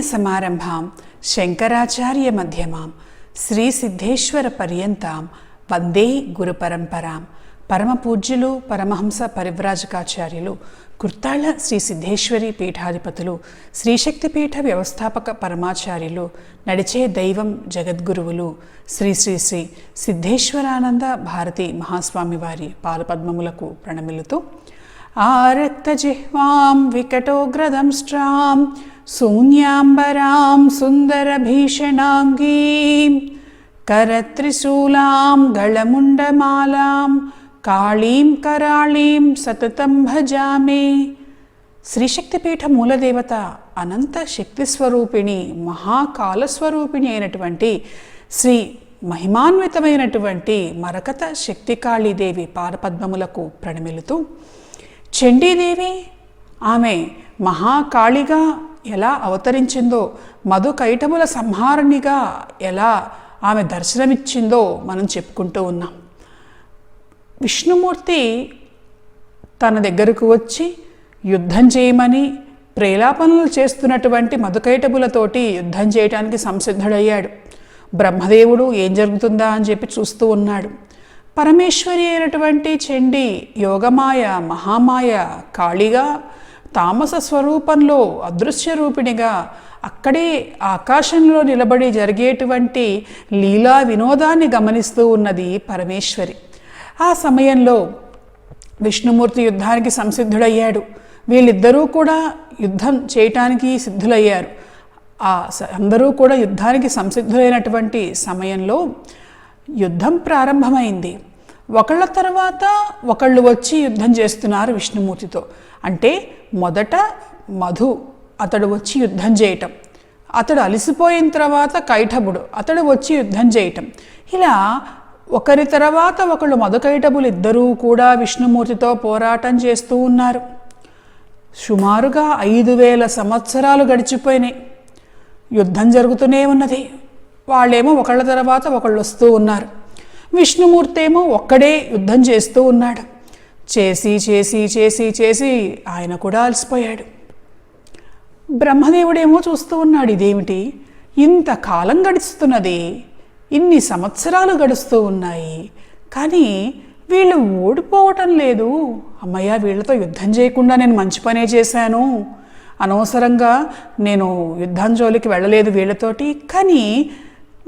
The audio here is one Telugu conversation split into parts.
సమారంభాం శంకరాచార్య మధ్యమాం శ్రీ సిద్ధేశ్వర పర్యంతాం వందే గురు పరంపరాం. పరమహంస పరివ్రాజకాచార్యులు కుర్తాళ శ్రీ సిద్ధేశ్వరి పీఠాధిపతులు శ్రీశక్తిపీఠ వ్యవస్థాపక పరమాచార్యులు నడిచే దైవం జగద్గురువులు శ్రీ శ్రీ శ్రీ సిద్ధేశ్వరానంద భారతి మహాస్వామి వారి పాలపద్మములకు ప్రణమిలుతూ ఆరక్తజిహ్వాం వికటోగ్రదంష్ట్రాం శూన్యాంబరాం సుందరభీషణాంగీం కరత్రిశూలాం గళముండమాలాం కాళీం కరాళీం సతతం భజామే. శ్రీశక్తిపీఠ మూలదేవత అనంత శక్తి స్వరూపిణి మహాకాలస్వరూపిణి అయినటువంటి శ్రీ మహిమాన్వితమైనటువంటి మరకత శక్తికాళీదేవి పాదపద్మములకు ప్రణమిలుతూ చండీదేవి ఆమె మహాకాళిగా ఎలా అవతరించిందో మధుకైటముల సంహారణిగా ఎలా ఆమె దర్శనమిచ్చిందో మనం చెప్పుకుంటూ ఉన్నాం. విష్ణుమూర్తి తన దగ్గరకు వచ్చి యుద్ధం చేయమని ప్రేలాపనలు చేస్తున్నటువంటి మధుకైటములతోటి యుద్ధం చేయడానికి సంసిద్ధుడయ్యాడు. బ్రహ్మదేవుడు ఏం జరుగుతుందా అని చెప్పి చూస్తూ ఉన్నాడు. పరమేశ్వరి అయినటువంటి చండి యోగమాయ మహామాయ కాళిగా తామస స్వరూపంలో అదృశ్య రూపిణిగా అక్కడే ఆకాశంలో నిలబడి జరిగేటువంటి లీలా వినోదాన్ని గమనిస్తూ ఉన్నది పరమేశ్వరి. ఆ సమయంలో విష్ణుమూర్తి యుద్ధానికి సంసిద్ధుడయ్యాడు. వీళ్ళిద్దరూ కూడా యుద్ధం చేయటానికి సిద్ధులయ్యారు. ఆ అందరూ కూడా యుద్ధానికి సంసిద్ధులైనటువంటి సమయంలో యుద్ధం ప్రారంభమైంది. ఒకళ్ళ తర్వాత ఒకళ్ళు వచ్చి యుద్ధం చేస్తున్నారు విష్ణుమూర్తితో. అంటే మొదట మధు అతడు వచ్చి యుద్ధం చేయటం అతడు అలసిపోయిన తర్వాత కైఠబుడు అతడు వచ్చి యుద్ధం చేయటం ఇలా ఒకరి తర్వాత ఒకళ్ళు మధుకైటబులు ఇద్దరూ కూడా విష్ణుమూర్తితో పోరాటం చేస్తూ ఉన్నారు. సుమారుగా ఐదు వేల సంవత్సరాలు గడిచిపోయినాయి. యుద్ధం జరుగుతూనే ఉన్నది. వాళ్ళేమో ఒకళ్ళ తర్వాత ఒకళ్ళు వస్తూ ఉన్నారు. విష్ణుమూర్తి ఏమో ఒక్కడే యుద్ధం చేస్తూ ఉన్నాడు. చేసి చేసి చేసి చేసి ఆయన కూడా అలసిపోయాడు. బ్రహ్మదేవుడేమో చూస్తూ ఉన్నాడు ఇదేమిటి? ఇంతకాలం గడుస్తున్నది ఇన్ని సంవత్సరాలు గడుస్తూ ఉన్నాయి కానీ వీళ్ళు ఓడిపోవటం లేదు. అమ్మయ్య వీళ్ళతో యుద్ధం చేయకుండా నేను మంచి పనే చేశాను. అనవసరంగా నేను యుద్ధం జోలికి వెళ్ళలేదు వీళ్ళతోటి కానీ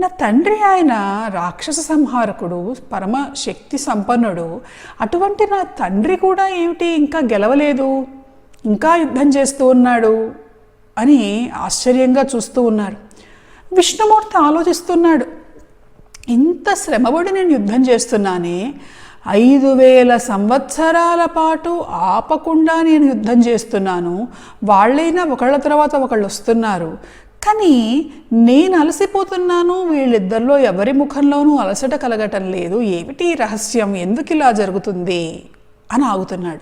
నా తండ్రి ఆయన రాక్షస సంహారకుడు పరమ శక్తి సంపన్నుడు. అటువంటి నా తండ్రి కూడా ఏమిటి ఇంకా గెలవలేదు? ఇంకా యుద్ధం చేస్తూ ఉన్నాడు అని ఆశ్చర్యంగా చూస్తూ ఉన్నారు. విష్ణుమూర్తి ఆలోచిస్తున్నాడు. ఇంత శ్రమపడి నేను యుద్ధం చేస్తున్నానే ఐదు వేల సంవత్సరాల పాటు ఆపకుండా నేను యుద్ధం చేస్తున్నాను. వాళ్ళైనా ఒకళ్ళ తర్వాత ఒకళ్ళు వస్తున్నారు. కానీ నేను అలసిపోతున్నాను వీళ్ళిద్దరిలో ఎవరి ముఖంలోనూ అలసట కలగటం లేదు. ఏమిటి రహస్యం? ఎందుకు ఇలా జరుగుతుంది? అని ఆగుతున్నాడు.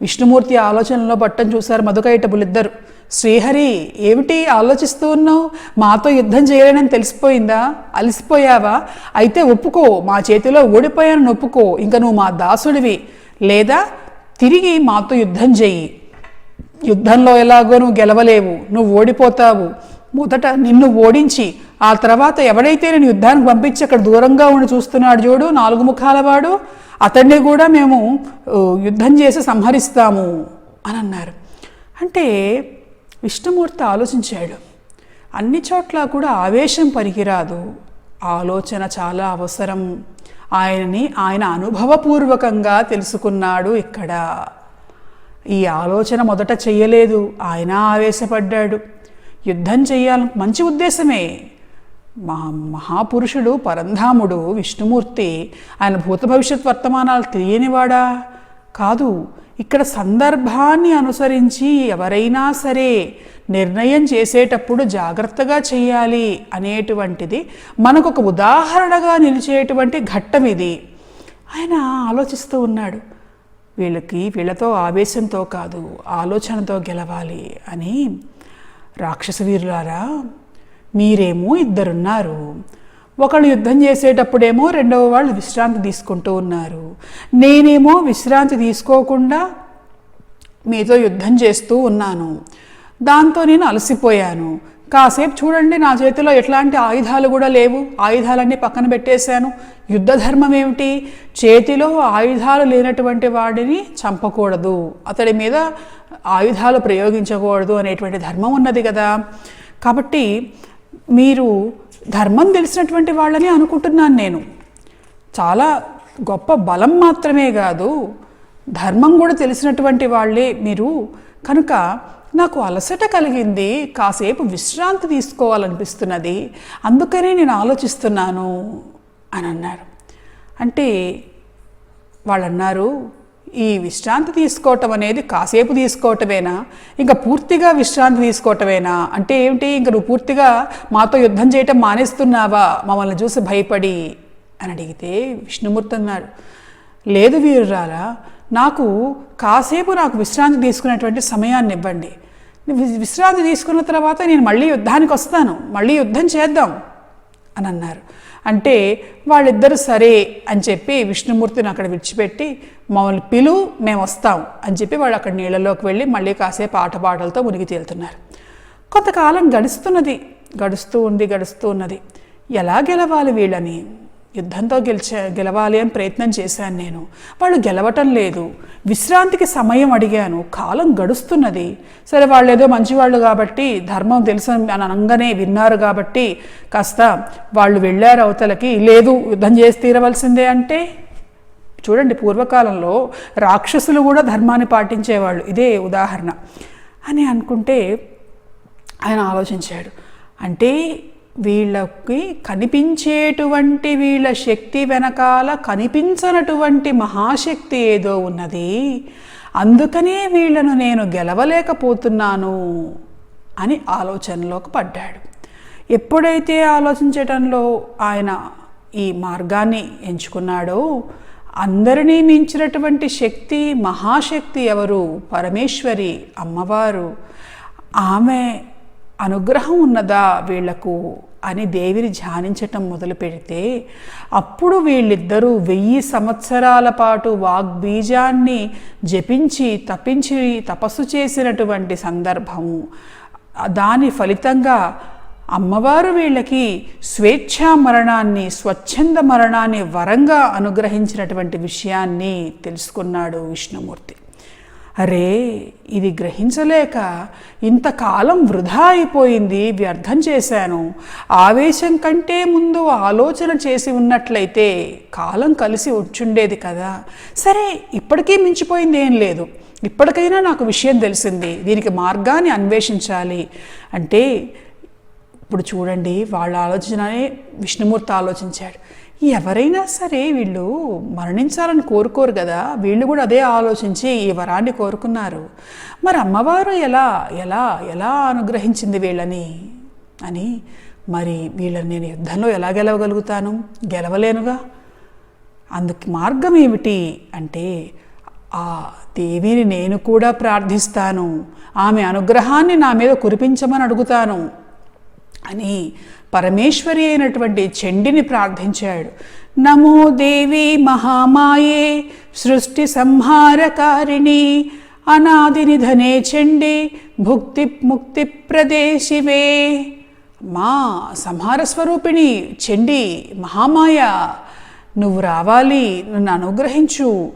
విష్ణుమూర్తి ఆలోచనలో పట్టం చూశారు మధుకైటబులిద్దరు శ్రీహరి ఏమిటి ఆలోచిస్తూ ఉన్నావు? మాతో యుద్ధం చేయలేనని తెలిసిపోయిందా? అలసిపోయావా? అయితే ఒప్పుకో మా చేతిలో ఓడిపోయానని ఒప్పుకో ఇంకా నువ్వు మా దాసుడివి. లేదా తిరిగి మాతో యుద్ధం చెయ్యి. యుద్ధంలో ఎలాగో నువ్వు గెలవలేవు నువ్వు ఓడిపోతావు. మొదట నిన్ను ఓడించి ఆ తర్వాత ఎవడైతే నేను యుద్ధానికి పంపించి అక్కడ దూరంగా ఉండి చూస్తున్నాడు చూడు నాలుగు ముఖాల వాడు అతన్ని కూడా మేము యుద్ధం చేసి సంహరిస్తాము అని అన్నారు. అంటే విష్ణుమూర్తి ఆలోచించాడు. అన్ని చోట్ల కూడా ఆవేశం పనికిరాదు ఆలోచన చాలా అవసరం. ఆయనని ఆయన అనుభవపూర్వకంగా తెలుసుకున్నాడు ఇక్కడ. ఈ ఆలోచన మొదట చేయలేదు ఆయన ఆవేశపడ్డాడు. యుద్ధం చేయాలని మంచి ఉద్దేశమే. మహా మహాపురుషుడు పరంధాముడు విష్ణుమూర్తి ఆయన భూత భవిష్యత్ వర్తమానాలు తెలియనివాడా? కాదు ఇక్కడ సందర్భాన్ని అనుసరించి ఎవరైనా సరే నిర్ణయం చేసేటప్పుడు జాగ్రత్తగా చేయాలి అనేటువంటిది మనకు ఒక ఉదాహరణగా నిలిచేటువంటి ఘట్టం ఇది. ఆయన ఆలోచిస్తూ ఉన్నాడు. వీళ్ళకి వీళ్ళతో ఆవేశంతో కాదు ఆలోచనతో గెలవాలి అని రాక్షస వీరులారా మీరేమో ఇద్దరున్నారు. ఒకళ్ళు యుద్ధం చేసేటప్పుడేమో రెండవ వాళ్ళు విశ్రాంతి తీసుకుంటూ ఉన్నారు. నేనేమో విశ్రాంతి తీసుకోకుండా మీతో యుద్ధం చేస్తూ ఉన్నాను. దాంతో నేను అలసిపోయాను. కాసేపు చూడండి నా చేతిలో ఎట్లాంటి ఆయుధాలు కూడా లేవు. ఆయుధాలన్నీ పక్కన పెట్టేశాను. యుద్ధ ధర్మం ఏమిటి? చేతిలో ఆయుధాలు లేనటువంటి వాడిని చంపకూడదు. అతడి మీద ఆయుధాలు ప్రయోగించకూడదు అనేటువంటి ధర్మం ఉన్నది కదా. కాబట్టి మీరు ధర్మం తెలిసినటువంటి వాళ్ళని అనుకుంటున్నాను నేను. చాలా గొప్ప బలం మాత్రమే కాదు. ధర్మం కూడా తెలిసినటువంటి వాళ్ళే మీరు. కనుక నాకు అలసట కలిగింది. కాసేపు విశ్రాంతి తీసుకోవాలనిపిస్తున్నది. అందుకనే నేను ఆలోచిస్తున్నాను అని అన్నారు. అంటే వాళ్ళు అన్నారు ఈ విశ్రాంతి తీసుకోవటం అనేది కాసేపు తీసుకోవటమేనా? ఇంకా పూర్తిగా విశ్రాంతి తీసుకోవటమేనా? అంటే ఏమిటి? ఇంక నువ్వు పూర్తిగా మాతో యుద్ధం చేయటం మానేస్తున్నావా? మమ్మల్ని చూసి భయపడి అని అడిగితే విష్ణుమూర్తి అన్నారు లేదు వీరురాలా నాకు కాసేపు నాకు విశ్రాంతి తీసుకునేటువంటి సమయాన్ని ఇవ్వండి విశ్రాంతి తీసుకున్న తర్వాత నేను మళ్ళీ యుద్ధానికి వస్తాను మళ్ళీ యుద్ధం చేద్దాం అని అన్నారు. అంటే వాళ్ళిద్దరూ సరే అని చెప్పి విష్ణుమూర్తిని అక్కడ విడిచిపెట్టి మమ్మల్ని పిలు మేము వస్తాం అని చెప్పి వాళ్ళు అక్కడ నీళ్ళలోకి వెళ్ళి మళ్ళీ కాసేపు ఆటపాటలతో మునిగి తేలుతున్నారు. కొంతకాలం గడుస్తున్నది గడుస్తూ ఉంది గడుస్తూ ఉన్నది. ఎలా గెలవాలి వీళ్ళని? యుద్ధంతో గెలిచే గెలవాలి అని ప్రయత్నం చేశాను నేను. వాళ్ళు గెలవటం లేదు. విశ్రాంతికి సమయం అడిగాను. కాలం గడుస్తున్నది. సరే వాళ్ళు ఏదో మంచివాళ్ళు కాబట్టి ధర్మం తెలుసు అని అనగానే విన్నారు కాబట్టి కాస్త వాళ్ళు వెళ్ళారు అవతలకి. లేదు యుద్ధం చేసి తీరవలసిందే అంటే? చూడండి పూర్వకాలంలో రాక్షసులు కూడా ధర్మాన్ని పాటించేవాళ్ళు. ఇదే ఉదాహరణ. అని అనుకుంటే ఆయన ఆలోచించాడు. అంటే వీళ్ళకి కనిపించేటువంటి వీళ్ళ శక్తి వెనకాల కనిపించనటువంటి మహాశక్తి ఏదో ఉన్నది. అందుకనే వీళ్ళను నేను గెలవలేకపోతున్నాను అని ఆలోచనలోకి పడ్డాడు. ఎప్పుడైతే ఆలోచించటంలో ఆయన ఈ మార్గాన్ని ఎంచుకున్నాడో అందరినీ మించినటువంటి శక్తి మహాశక్తి ఎవరు? పరమేశ్వరి అమ్మవారు. ఆమె అనుగ్రహం ఉన్నదా వీళ్ళకు అని దేవిని ధ్యానించటం మొదలు పెడితే అప్పుడు వీళ్ళిద్దరూ వెయ్యి సంవత్సరాల పాటు వాగ్బీజాన్ని జపించి తపించి తపస్సు చేసినటువంటి సందర్భము. దాని ఫలితంగా అమ్మవారు వీళ్ళకి స్వేచ్ఛా మరణాన్ని స్వచ్ఛంద మరణాన్ని వరంగా అనుగ్రహించినటువంటి విషయాన్ని తెలుసుకున్నాడు విష్ణుమూర్తి. అరే ఇది గ్రహించలేక ఇంతకాలం వృధా అయిపోయింది వ్యర్థం చేశాను. ఆవేశం కంటే ముందు ఆలోచన చేసి ఉన్నట్లయితే కాలం కలిసి వచ్చుండేది కదా. సరే ఇప్పటికీ మించిపోయింది ఏం లేదు. ఇప్పటికైనా నాకు విషయం తెలిసింది. దీనికి మార్గాన్ని అన్వేషించాలి. అంటే ఇప్పుడు చూడండి వాళ్ళ ఆలోచననే విష్ణుమూర్తి ఆలోచించాడు. ఎవరైనా సరే వీళ్ళు మరణించాలని కోరుకోరు కదా. వీళ్ళు కూడా అదే ఆలోచించి ఈ వరాన్ని కోరుకున్నారు. మరి అమ్మవారు ఎలా ఎలా ఎలా అనుగ్రహించింది వీళ్ళని? అని మరి వీళ్ళని నేను యుద్ధంలో ఎలా గెలవగలుగుతాను? గెలవలేనుగా? అందుకు మార్గం ఏమిటి? అంటే ఆ దేవిని నేను కూడా ప్రార్థిస్తాను. ఆమె అనుగ్రహాన్ని నా మీద కురిపించమని అడుగుతాను. అని పరమేశ్వరి అయినటువంటి చండిని ప్రార్థించాడు. నమో దేవి మహామాయే సృష్టి సంహారకారిణి అనాది నిధనే చండి భుక్తి ముక్తి ప్రదేశివే. మా సంహార స్వరూపిణి చెండి మహామాయ నువ్వు రావాలి నన్ను అనుగ్రహించు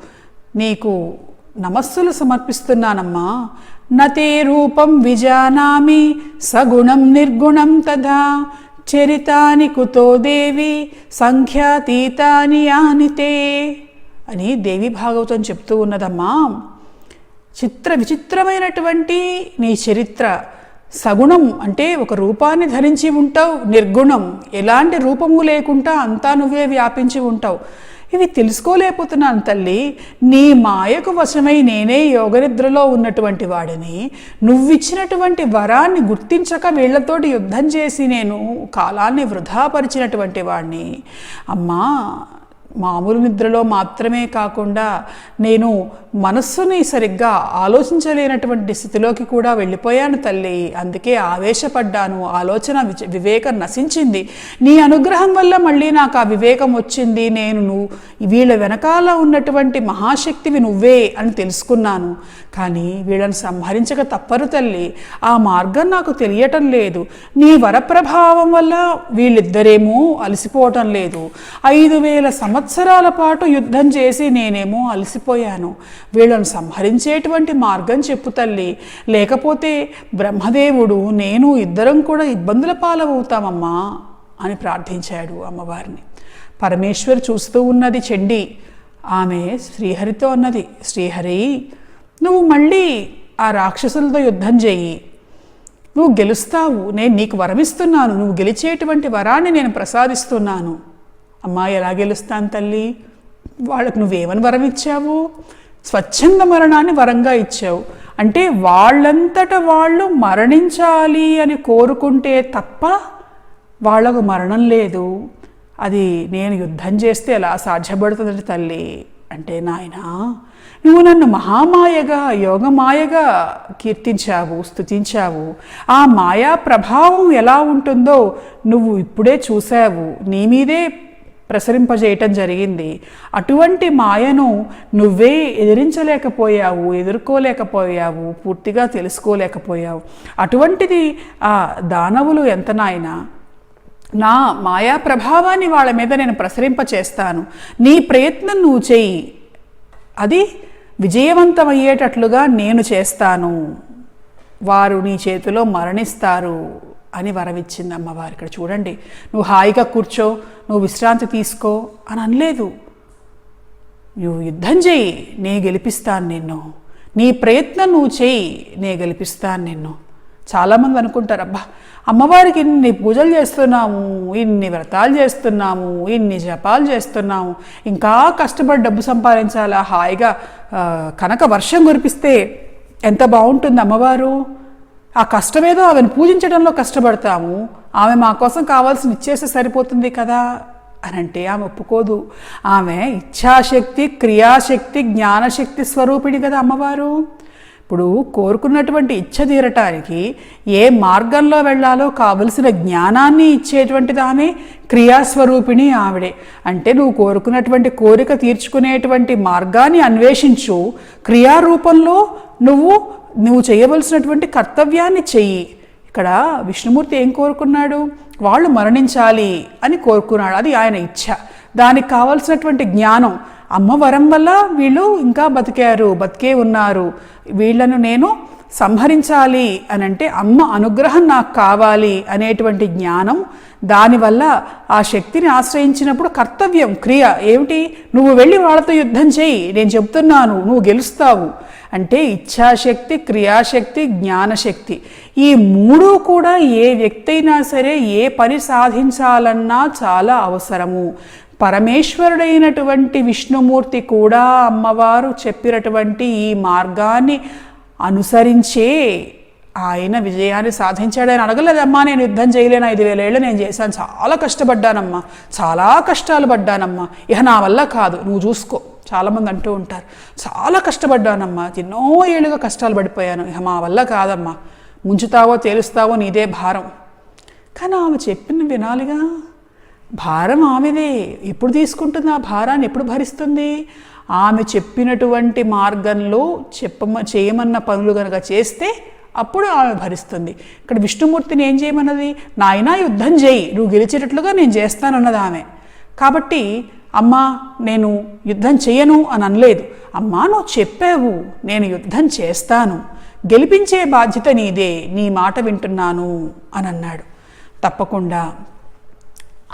నీకు నమస్సులు సమర్పిస్తున్నానమ్మా. నతే రూపం విజానామి సగుణం నిర్గుణం తదా. చరితాని కుతో దేవి సంఖ్యాతీతాని యానితే అని దేవి భాగవతం చెప్తూ ఉన్నదమ్మా. చిత్ర విచిత్రమైనటువంటి నీ చరిత్ర సగుణం అంటే ఒక రూపాన్ని ధరించి ఉంటావు నిర్గుణం. ఎలాంటి రూపము లేకుండా అంతా నువ్వే వ్యాపించి ఉంటావు. ఇవి తెలుసుకోలేకపోతున్నాను తల్లి. నీ మాయకు వశమై నేనే యోగనిద్రలో ఉన్నటువంటి వాడిని. నువ్విచ్చినటువంటి వరాన్ని గుర్తించక వీళ్ళతోటి యుద్ధం చేసి నేను కాలాన్ని వృధాపరిచినటువంటి వాడిని. అమ్మా మామూలు నిద్రలో మాత్రమే కాకుండా నేను మనస్సుని సరిగ్గా ఆలోచించలేనటువంటి స్థితిలోకి కూడా వెళ్ళిపోయాను తల్లి. అందుకే ఆవేశపడ్డాను ఆలోచన వివేకం నశించింది. నీ అనుగ్రహం వల్ల మళ్ళీ నాకు ఆ వివేకం వచ్చింది. నేను నువ్వు వీళ్ళ వెనకాల ఉన్నటువంటి మహాశక్తివి నువ్వే అని తెలుసుకున్నాను. కానీ వీళ్ళని సంహరించక తప్పరు తల్లి. ఆ మార్గం నాకు తెలియటం లేదు. నీ వరప్రభావం వల్ల వీళ్ళిద్దరేమో అలసిపోవటం లేదు. ఐదు వేల సంవత్సరాల పాటు యుద్ధం చేసి నేనేమో అలసిపోయాను. వీళ్ళను సంహరించేటువంటి మార్గం చెప్పు తల్లి. లేకపోతే బ్రహ్మదేవుడు నేను ఇద్దరం కూడా ఇబ్బందుల పాలవుతామమ్మా అని ప్రార్థించాడు అమ్మవారిని. పరమేశ్వర్ చూస్తూ ఉన్నది చెండి. ఆమె శ్రీహరితో అన్నది శ్రీహరి నువ్వు మళ్ళీ ఆ రాక్షసులతో యుద్ధం చేయి. నువ్వు గెలుస్తావు. నేను నీకు వరమిస్తున్నాను. నువ్వు గెలిచేటువంటి వరాన్ని నేను ప్రసాదిస్తున్నాను. అమ్మా ఎలా గెలుస్తాను తల్లి? వాళ్ళకు నువ్వేమని వరం ఇచ్చావు? స్వచ్ఛంద మరణాన్ని వరంగా ఇచ్చావు. అంటే వాళ్ళంతట వాళ్ళు మరణించాలి అని కోరుకుంటే తప్ప వాళ్ళకు మరణం లేదు. అది నేను యుద్ధం చేస్తే ఎలా సాధ్యపడుతుంది తల్లి? అంటే నాయనా నువ్వు నన్ను మహామాయగా యోగమాయగా కీర్తించావు స్తుతించావు. ఆ మాయా ప్రభావం ఎలా ఉంటుందో నువ్వు ఇప్పుడే చూశావు. నీ మీదే ప్రసరింపజేయటం జరిగింది. అటువంటి మాయను నువ్వే ఎదిరించలేకపోయావు ఎదుర్కోలేకపోయావు పూర్తిగా తెలుసుకోలేకపోయావు. అటువంటిది ఆ దానవులు ఎంత నాయనా? నా మాయా ప్రభావాన్ని వాళ్ళ మీద నేను ప్రసరింపచేస్తాను. నీ ప్రయత్నం నువ్వు చెయ్యి. అది విజయవంతమయ్యేటట్లుగా నేను చేస్తాను. వారు నీ చేతిలో మరణిస్తారు. అని వరమిచ్చింది అమ్మవారు ఇక్కడ. చూడండి నువ్వు హాయిగా కూర్చో నువ్వు విశ్రాంతి తీసుకో అని అనలేదు. నువ్వు యుద్ధం చేయి నే గెలిపిస్తాను నిన్ను. నీ ప్రయత్నం నువ్వు చేయి నే గెలిపిస్తాను నిన్ను. చాలామంది అనుకుంటారు అబ్బా అమ్మవారికి ఇన్ని పూజలు చేస్తున్నాము ఇన్ని వ్రతాలు చేస్తున్నాము ఇన్ని జపాలు చేస్తున్నాము ఇంకా కష్టపడి డబ్బు సంపాదించాలా హాయిగా కనక వర్షం కురిపిస్తే ఎంత బాగుంటుంది అమ్మవారు? ఆ కష్టమేదో ఆమెను పూజించడంలో కష్టపడతాము. ఆమె మా కోసం కావాల్సిన ఇచ్చేస్తే సరిపోతుంది కదా? అని అంటే ఆమె ఒప్పుకోదు. ఆమె ఇచ్ఛాశక్తి క్రియాశక్తి జ్ఞానశక్తి స్వరూపిణి కదా అమ్మవారు. ఇప్పుడు కోరుకున్నటువంటి ఇచ్చ తీరటానికి ఏ మార్గంలో వెళ్ళాలో కావలసిన జ్ఞానాన్ని ఇచ్చేటువంటిది ఆమె క్రియాస్వరూపిణి ఆవిడే. అంటే నువ్వు కోరుకున్నటువంటి కోరిక తీర్చుకునేటువంటి మార్గాన్ని అన్వేషించు. క్రియారూపంలో నువ్వు నువ్వు చేయవలసినటువంటి కర్తవ్యాన్ని చెయ్యి. ఇక్కడ విష్ణుమూర్తి ఏం కోరుకున్నాడు? వాళ్ళు మరణించాలి అని కోరుకున్నాడు. అది ఆయన ఇచ్ఛ దానికి కావలసినటువంటి జ్ఞానం. అమ్మ వరం వల్ల వీళ్ళు ఇంకా బతికారు బతికే ఉన్నారు. వీళ్ళను నేను సంహరించాలి అని అంటే అమ్మ అనుగ్రహం నాకు కావాలి అనేటువంటి జ్ఞానం దానివల్ల ఆ శక్తిని ఆశ్రయించినప్పుడు కర్తవ్యం క్రియ ఏమిటి? నువ్వు వెళ్ళి వాళ్ళతో యుద్ధం చేయి నేను చెప్తున్నాను నువ్వు గెలుస్తావు. అంటే ఇచ్ఛాశక్తి క్రియాశక్తి జ్ఞానశక్తి. ఈ మూడు కూడా ఏ వ్యక్తి అయినా సరే ఏ పని సాధించాలన్నా చాలా అవసరము. పరమేశ్వరుడైనటువంటి విష్ణుమూర్తి కూడా అమ్మవారు చెప్పినటువంటి ఈ మార్గాన్ని అనుసరించే ఆయన విజయాన్ని సాధించాడని అడగలేదమ్మా నేను యుద్ధం చేయలేను ఐదు వేల ఏళ్ళు నేను చేశాను. చాలా కష్టపడ్డానమ్మా చాలా కష్టాలు పడ్డానమ్మా. ఇక నా వల్ల కాదు నువ్వు చూసుకో. చాలామంది అంటూ ఉంటారు చాలా కష్టపడ్డానమ్మా ఎన్నో ఏళ్ళుగా కష్టాలు పడిపోయాను. ఇక మా వల్ల కాదమ్మా ముంచుతావో తేలుస్తావో నీదే భారం. కానీ ఆమె చెప్పింది వినాలిగా. భారం ఆమెదే ఎప్పుడు తీసుకుంటుంది ఆ భారాన్ని ఎప్పుడు భరిస్తుంది? ఆమె చెప్పినటువంటి మార్గంలో చెప్పమ చేయమన్న పనులు కనుక చేస్తే అప్పుడు ఆమె భరిస్తుంది. ఇక్కడ విష్ణుమూర్తిని ఏం చేయమన్నది? నాయనా యుద్ధం చేయి నువ్వు గెలిచేటట్లుగా నేను చేస్తానన్నది ఆమె. కాబట్టి అమ్మ నేను యుద్ధం చేయను అని అనలేదు. అమ్మా నువ్వు చెప్పావు నేను యుద్ధం చేస్తాను. గెలిపించే బాధ్యత నీదే నీ మాట వింటున్నాను అని అన్నాడు. తప్పకుండా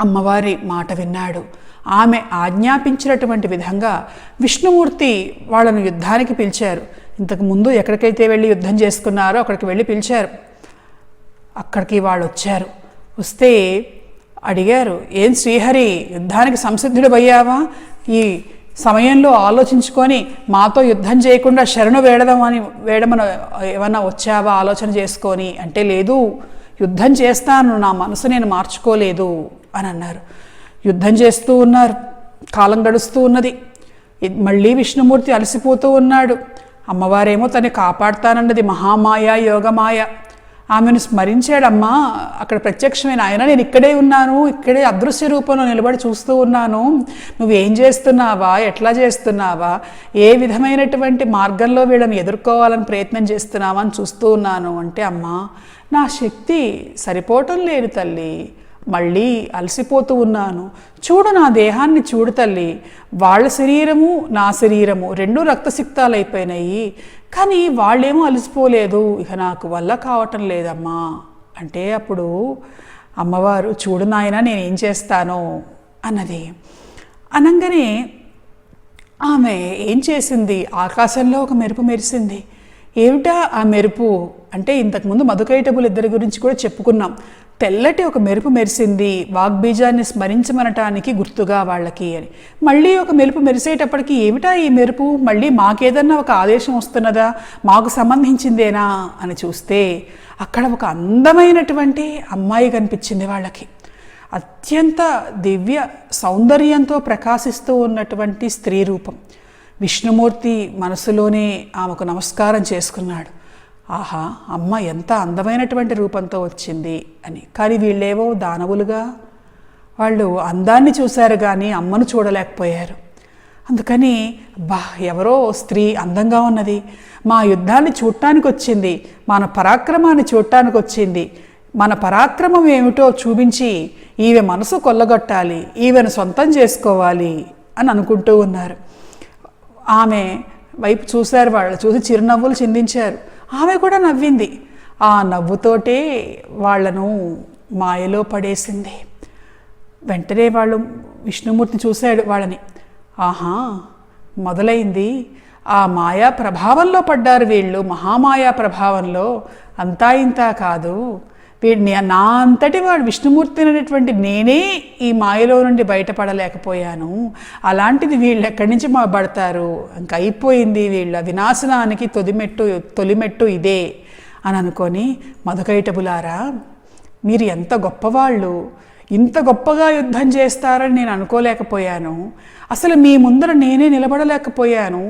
అమ్మవారి మాట విన్నాడు. ఆమె ఆజ్ఞాపించినటువంటి విధంగా విష్ణుమూర్తి వాళ్ళను యుద్ధానికి పిలిచారు. ఇంతకు ముందు ఎక్కడికైతే వెళ్ళి యుద్ధం చేసుకున్నారో అక్కడికి వెళ్ళి పిలిచారు. అక్కడికి వాళ్ళు వచ్చారు. వస్తే అడిగారు ఏం శ్రీహరి యుద్ధానికి సంసిద్ధుడయ్యావా ఈ సమయంలో ఆలోచించుకొని మాతో యుద్ధం చేయకుండా శరణు వేడదామని వేడమని ఏమన్నా వచ్చావా ఆలోచన చేసుకొని? అంటే లేదు యుద్ధం చేస్తాను నా మనసు నేను మార్చుకోలేదు అని అన్నారు. యుద్ధం చేస్తూ ఉన్నారు కాలం గడుస్తూ ఉన్నది. మళ్ళీ విష్ణుమూర్తి అలసిపోతూ ఉన్నాడు. అమ్మవారేమో తను కాపాడుతానన్నది మహామాయ యోగమాయ. ఆమెను స్మరించాడమ్మా అక్కడ ప్రత్యక్షమైన ఆయన నేను ఇక్కడే ఉన్నాను ఇక్కడే అదృశ్య రూపంలో నిలబడి చూస్తూ ఉన్నాను. నువ్వేం చేస్తున్నావా? ఎట్లా చేస్తున్నావా? ఏ విధమైనటువంటి మార్గంలో వీళ్ళని ఎదుర్కోవాలని ప్రయత్నం చేస్తున్నావా అని చూస్తూ ఉన్నాను. అంటే అమ్మా నా శక్తి సరిపోవటం లేదు తల్లి. మళ్ళీ అలసిపోతూ ఉన్నాను. చూడు నా దేహాన్ని చూడు తల్లి. వాళ్ళ శరీరము నా శరీరము. రెండు రక్తసిక్తాలు అయిపోయినాయి కానీ వాళ్ళేమో అలసిపోలేదు. ఇక నాకు వల్ల కావటం లేదమ్మా. అంటే అప్పుడు అమ్మవారు చూడు నాయన నేను ఏం చేస్తాను అన్నది. అనగానే ఆమె ఏం చేసింది? ఆకాశంలో ఒక మెరుపు మెరిసింది. ఏమిటా ఆ మెరుపు? అంటే ఇంతకుముందు మధుకైటబుల్ ఇద్దరి గురించి కూడా చెప్పుకున్నాం. తెల్లటి ఒక మెరుపు మెరిసింది వాగ్బీజాన్ని స్మరించమనటానికి గుర్తుగా వాళ్ళకి అని. మళ్ళీ ఒక మెరుపు మెరిసేటప్పటికి ఏమిటా ఈ మెరుపు? మళ్ళీ మాకేదన్నా ఒక ఆదేశం వస్తున్నదా? మాకు సంబంధించిందేనా? అని చూస్తే అక్కడ ఒక అందమైనటువంటి అమ్మాయి కనిపించింది వాళ్ళకి. అత్యంత దివ్య సౌందర్యంతో ప్రకాశిస్తూ ఉన్నటువంటి స్త్రీ రూపం. విష్ణుమూర్తి మనసులోనే ఆమెకు నమస్కారం చేసుకున్నాడు. ఆహా అమ్మ ఎంత అందమైనటువంటి రూపంతో వచ్చింది అని. కానీ వీళ్ళేవో దానవులుగా వాళ్ళు అందాన్ని చూశారు కానీ అమ్మను చూడలేకపోయారు. అందుకని బా ఎవరో స్త్రీ అందంగా ఉన్నది. మా యుద్ధాన్ని చూడటానికి వచ్చింది మన పరాక్రమాన్ని చూడటానికి వచ్చింది మన పరాక్రమం ఏమిటో చూపించి ఈమె మనసు కొల్లగొట్టాలి ఈమెను సొంతం చేసుకోవాలి అని అనుకుంటూ ఉన్నారు. ఆమె వైపు చూశారు వాళ్ళు చూసి చిరునవ్వులు చిందించారు. ఆమె కూడా నవ్వింది. ఆ నవ్వుతోటే వాళ్ళను మాయలో పడేసింది. వెంటనే వాళ్ళు విష్ణుమూర్తి చూశాడు వాళ్ళని. ఆహా మొదలైంది. ఆ మాయా ప్రభావంలో పడ్డారు వీళ్ళు. మహామాయా ప్రభావంలో అంతా ఇంతా కాదు. వీడిని నా అంతటి వాడు విష్ణుమూర్తి అనేటువంటి నేనే ఈ మాయలో నుండి బయటపడలేకపోయాను. అలాంటిది వీళ్ళు ఎక్కడి నుంచి మా పడతారు? ఇంక అయిపోయింది వీళ్ళ వినాశనానికి తొలిమెట్టు తొలిమెట్టు ఇదే అని అనుకొని మధుకైటబులారా మీరు ఎంత గొప్పవాళ్ళు ఇంత గొప్పగా యుద్ధం చేస్తారని నేను అనుకోలేకపోయాను. అసలు మీ ముందర నేనే నిలబడలేకపోయాను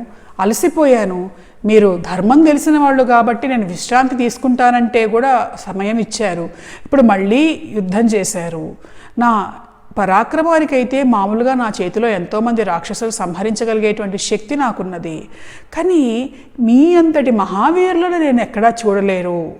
అలసిపోయాను. మీరు ధర్మం తెలిసిన వాళ్ళు కాబట్టి నేను విశ్రాంతి తీసుకుంటానంటే కూడా సమయం ఇచ్చారు. ఇప్పుడు మళ్ళీ యుద్ధం చేశారు. నా పరాక్రమానికైతే మామూలుగా నా చేతిలో ఎంతోమంది రాక్షసులు సంహరించగలిగేటువంటి శక్తి నాకున్నది. కానీ మీ అంతటి మహావీరులను నేను ఎక్కడా చూడలేరు.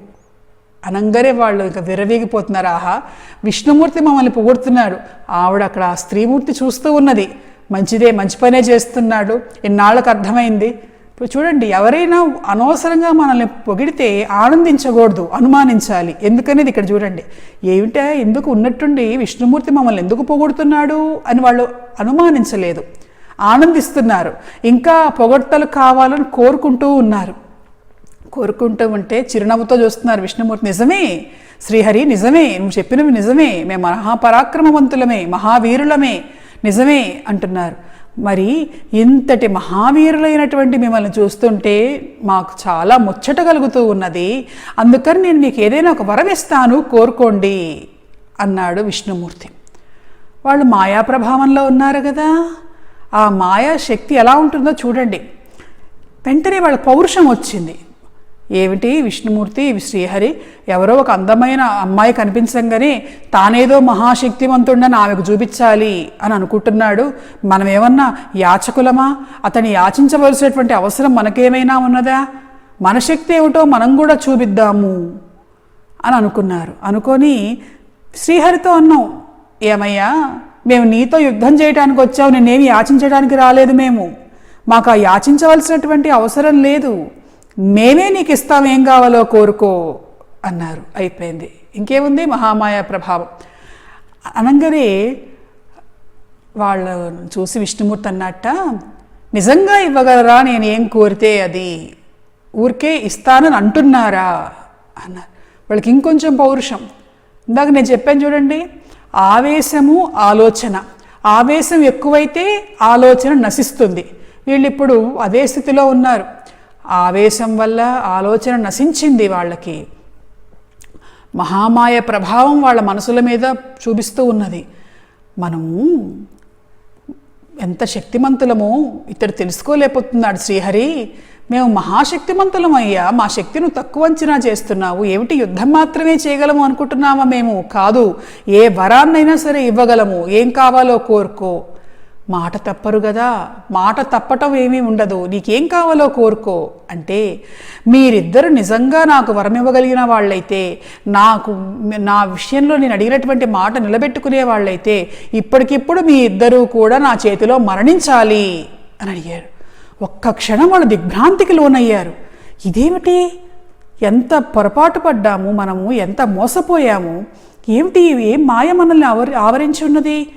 అనంగరే వాళ్ళు ఇంకా విరవీగిపోతున్నారు ఆహా విష్ణుమూర్తి మమ్మల్ని పొగుడుతున్నాడు. ఆవిడ అక్కడ ఆ స్త్రీమూర్తి చూస్తూ ఉన్నది. మంచిదే మంచి పనే చేస్తున్నాడు. ఇన్నాళ్ళకు అర్థమైంది. ఇప్పుడు చూడండి ఎవరైనా అనవసరంగా మనల్ని పొగిడితే ఆనందించకూడదు అనుమానించాలి. ఎందుకనేది ఇక్కడ చూడండి. ఏమిటా ఎందుకు ఉన్నట్టుండి విష్ణుమూర్తి మమ్మల్ని ఎందుకు పొగుడుతున్నాడు అని వాళ్ళు అనుమానించలేదు. ఆనందిస్తున్నారు. ఇంకా పొగడ్తలు కావాలని కోరుకుంటూ ఉన్నారు. కోరుకుంటూ ఉంటే చిరునవ్వుతో చూస్తున్నారు విష్ణుమూర్తి. నిజమే శ్రీహరి నిజమే నువ్వు చెప్పినవి నిజమే. మేము మహాపరాక్రమవంతులమే మహావీరులమే. నిజమే అంటున్నారు. మరి ఇంతటి మహావీరులైనటువంటి మిమ్మల్ని చూస్తుంటే మాకు చాలా ముచ్చట కలుగుతూ ఉన్నది. అందుకని నేను మీకు ఏదైనా ఒక వరం ఇస్తాను కోరుకోండి అన్నాడు విష్ణుమూర్తి. వాళ్ళు మాయా ప్రభావంలో ఉన్నారు కదా. ఆ మాయా శక్తి ఎలా ఉంటుందో చూడండి. వెంటనే వాళ్ళ పౌరుషం వచ్చింది. ఏమిటి? విష్ణుమూర్తి శ్రీహరి. ఎవరో ఒక అందమైన అమ్మాయి కనిపించంగానే తానేదో మహాశక్తివంతుడని ఆమెకు చూపించాలి అని అనుకుంటున్నాడు. మనం ఏమన్నా యాచకులమా? అతని యాచించవలసినటువంటి అవసరం మనకేమైనా ఉన్నదా? మన శక్తి ఏమిటో మనం కూడా చూపిద్దాము అని అనుకున్నారు. అనుకొని శ్రీహరితో అన్నాం ఏమయ్యా మేము నీతో యుద్ధం చేయడానికి వచ్చావు నేనేమి యాచించడానికి రాలేదు మేము. మాకు ఆ యాచించవలసినటువంటి అవసరం లేదు. మేమే నీకు ఇస్తాం ఏం కావాలో కోరుకో అన్నారు. అయిపోయింది. ఇంకేముంది? మహామాయ ప్రభావం. అనగానే వాళ్ళ చూసి విష్ణుమూర్తి అన్నట్ట నిజంగా ఇవ్వగలరా? నేను ఏం కోరితే అది ఊరికే ఇస్తానని అంటున్నారా? అన్నారు. వాళ్ళకి ఇంకొంచెం పౌరుషం. ఇందాక నేను చెప్పాను చూడండి ఆవేశము ఆలోచన. ఆవేశం ఎక్కువైతే ఆలోచన నశిస్తుంది. వీళ్ళు ఇప్పుడు అదే స్థితిలో ఉన్నారు. ఆవేశం వల్ల ఆలోచన నశించింది వాళ్ళకి. మహామాయ ప్రభావం వాళ్ళ మనసుల మీద చూపిస్తూ ఉన్నది. మనము ఎంత శక్తిమంతులమో ఇతడు తెలుసుకోలేకపోతున్నాడు శ్రీహరి. మేము మహాశక్తిమంతులం అయ్యా మా శక్తిని తక్కువ అంచనా చేస్తున్నావు. ఏమిటి యుద్ధం మాత్రమే చేయగలము అనుకుంటున్నామా మేము? కాదు ఏ వరాన్నైనా సరే ఇవ్వగలము. ఏం కావాలో కోరుకో. మాట తప్పరు కదా మాట తప్పటం ఏమీ ఉండదు. నీకేం కావాలో కోరుకో. అంటే మీరిద్దరు నిజంగా నాకు వరం ఇవ్వగలిగిన వాళ్ళైతే నాకు నా విషయంలో నేను అడిగినటువంటి మాట నిలబెట్టుకునే వాళ్ళైతే ఇప్పటికిప్పుడు మీ ఇద్దరూ కూడా నా చేతిలో మరణించాలి అని అడిగారు. ఒక్క క్షణం వాళ్ళు దిగ్భ్రాంతికి లోనయ్యారు. ఇదేమిటి? ఎంత పొరపాటు పడ్డాము మనము? ఎంత మోసపోయాము? ఏమిటి? ఏం మాయ మనల్ని ఆవరి ఆవరించి ఉన్నది?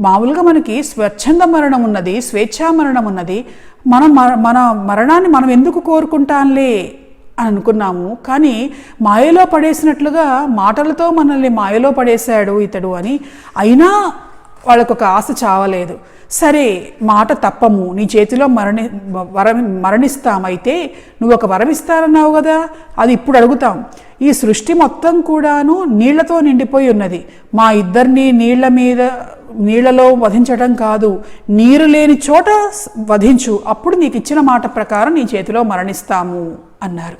మామూలుగా మనకి స్వచ్ఛంద మరణం ఉన్నది స్వేచ్ఛా మరణం ఉన్నది. మనం మన మరణాన్ని మనం ఎందుకు కోరుకుంటాంలే అని అనుకున్నాము. కానీ మాయలో పడేసినట్లుగా మాటలతో మనల్ని మాయలో పడేశాడు ఇతడు అని. అయినా వాళ్ళకు ఒక ఆశ చావలేదు. సరే మాట తప్పము. నీ చేతిలో మరణి వరం మరణిస్తామైతే నువ్వు ఒక వరం ఇస్తారన్నావు కదా? అది ఇప్పుడు అడుగుతాం. ఈ సృష్టి మొత్తం కూడాను నీళ్ళతో నిండిపోయి ఉన్నది. మా ఇద్దరిని నీళ్ళ మీద నీళ్ళలో వధించడం కాదు. నీరు లేని చోట వధించు. అప్పుడు నీకు ఇచ్చిన మాట ప్రకారం నీ చేతిలో మరణిస్తాము అన్నారు.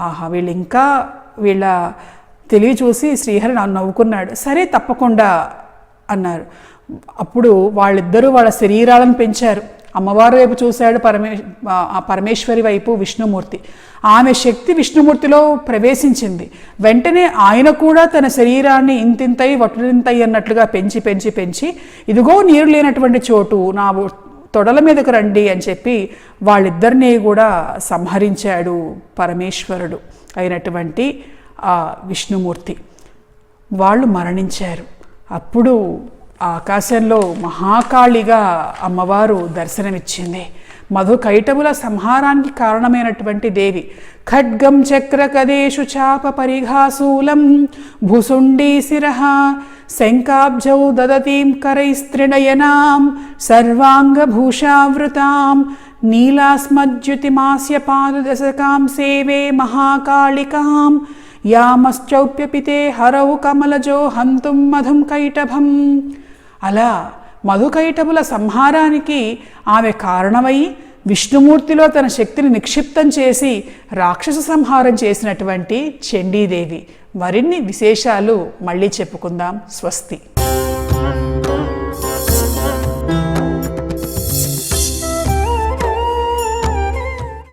ఆహా వీళ్ళు ఇంకా వీళ్ళ తెలివి చూసి శ్రీహరి నన్ను నవ్వుకున్నాడు. సరే తప్పకుండా అన్నారు. అప్పుడు వాళ్ళిద్దరూ వాళ్ళ శరీరాలను పెంచారు. అమ్మవారి వైపు చూశాడు పరమే ఆ పరమేశ్వరి వైపు విష్ణుమూర్తి. ఆమె శక్తి విష్ణుమూర్తిలో ప్రవేశించింది. వెంటనే ఆయన కూడా తన శరీరాన్ని ఇంతింతై వటులింతై అన్నట్లుగా పెంచి పెంచి పెంచి ఇదిగో నీరు లేనటువంటి చోటు నా తొడల మీదకు రండి అని చెప్పి వాళ్ళిద్దరినీ కూడా సంహరించాడు పరమేశ్వరుడు అయినటువంటి విష్ణుమూర్తి. వాళ్ళు మరణించారు. అప్పుడు ఆకాశంలో మహాకాళిగా అమ్మవారు దర్శనమిచ్చింది. మధు కైటముల సంహారానికి కారణమైనటువంటి దేవి ఖడ్గం చక్రకదేషు చాప పరిఘాసూలం భుసుండీ శిర శంకాబ్జౌ దదతీం కరైస్త్రిణయనాం సర్వాంగభూషావృతాం నీలాస్మద్యుతిమాస్య పాదశకాం సేవే మహాకాళికాం యామశ్చౌప్యపితే హరౌ కమలజో హంతుం మధుం కైటభం. అలా మధుకైటముల సంహారానికి ఆమె కారణమై విష్ణుమూర్తిలో తన శక్తిని నిక్షిప్తం చేసి రాక్షస సంహారం చేసినటువంటి చండీదేవి. మరిన్ని విశేషాలు మళ్ళీ చెప్పుకుందాం. స్వస్తి.